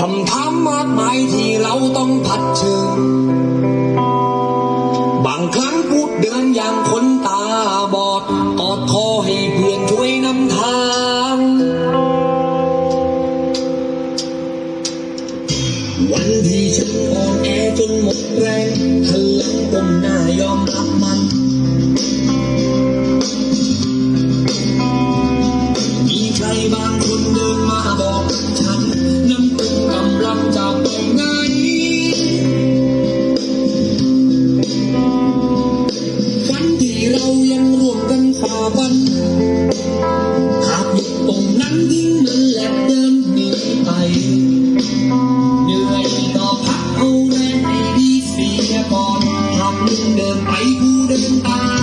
คำถามมากมายที่เราต้องผัดเชิงบางครั้งพูดเดินอย่างคนตาบอดกอดคอให้เพื่อนช่วยนำทางวันที่ฉันอ่อนแอจนหมดแรงเธอก้มหน้ายอมรับมา หากมีปมนั้นยิ่งมันแหลกเดินไป เหนื่อยต่อพักเอาแรงให้ดีเสียก่อนทำเดินไปกูเดินตาม